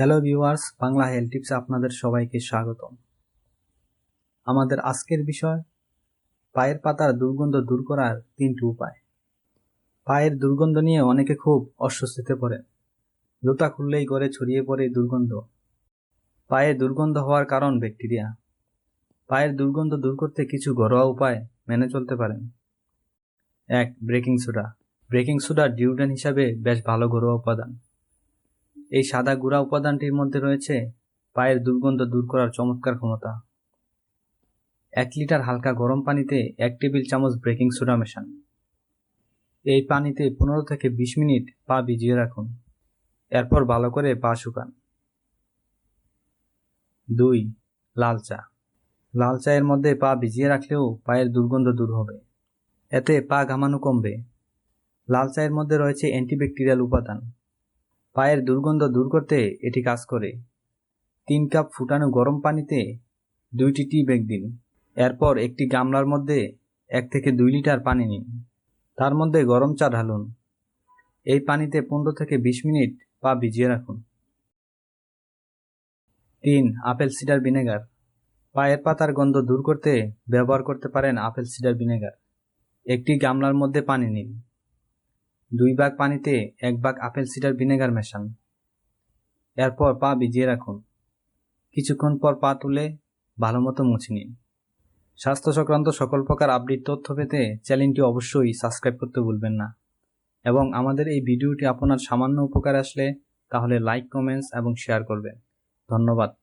Hello viewers Bangla health টিপসে আপনাদের সবাইকে স্বাগতম। আমাদের আজকের বিষয়, পায়ের পাতার দুর্গন্ধ দূর করার তিনটি উপায়। পায়ের দুর্গন্ধ নিয়ে অনেকে খুব অস্বস্তিতে পড়েন। জুতা খুললেই করে ছড়িয়ে পড়ে দুর্গন্ধ। পায়ে দুর্গন্ধ হওয়ার কারণ ব্যাকটেরিয়া। পায়ের দুর্গন্ধ দূর করতে কিছু ঘরোয়া উপায় মেনে চলতে পারেন। এক, breaking soda. Breaking soda deodorant হিসাবে বেশ ভালো ঘরোয়া উপাদান। এই সাদা গুঁড়া উপাদানটির মধ্যে রয়েছে পায়ের দুর্গন্ধ দূর করার চমৎকার ক্ষমতা। এক লিটার হালকা গরম পানিতে এক টেবিল চামচ ব্রেকিং সোডা মেশান। এই পানিতে পনেরো থেকে বিশ মিনিট পা ভিজিয়ে রাখুন। এরপর ভালো করে পা শুকান। দুই, লাল চা। লাল চায়ের মধ্যে পা ভিজিয়ে রাখলেও পায়ের দুর্গন্ধ দূর হবে। এতে পা ঘামানো কমবে। লাল চায়ের মধ্যে রয়েছে অ্যান্টিব্যাকটেরিয়াল উপাদান। পায়ের দুর্গন্ধ দূর করতে এটি কাজ করে। তিন কাপ ফুটানো গরম পানিতে দুইটি টি ব্রেক দিন। এরপর একটি গামলার মধ্যে এক থেকে দুই লিটার পানি নিন। তার মধ্যে গরম চা ঢালুন। এই পানিতে পনেরো থেকে বিশ মিনিট পা ভিজিয়ে রাখুন। তিন, আপেল সিডার ভিনেগার। পায়ের পাতার গন্ধ দূর করতে ব্যবহার করতে পারেন আপেল সিডার ভিনেগার। একটি গামলার মধ্যে পানি নিন। দুই ভাগ পানিতে এক ভাগ আপেল সিডার ভিনেগার মেশান। এরপর পা ভিজিয়ে রাখুন। কিছুক্ষণ পর পা তুলে ভালো মতো মুছে নিন। স্বাস্থ্য সংক্রান্ত সকল প্রকার আপডেট তথ্য পেতে চ্যানেলটি অবশ্যই সাবস্ক্রাইব করতে ভুলবেন না। এবং আমাদের এই ভিডিওটি আপনার সামান্য উপকার আসলে তাহলে লাইক, কমেন্টস এবং শেয়ার করবেন। ধন্যবাদ।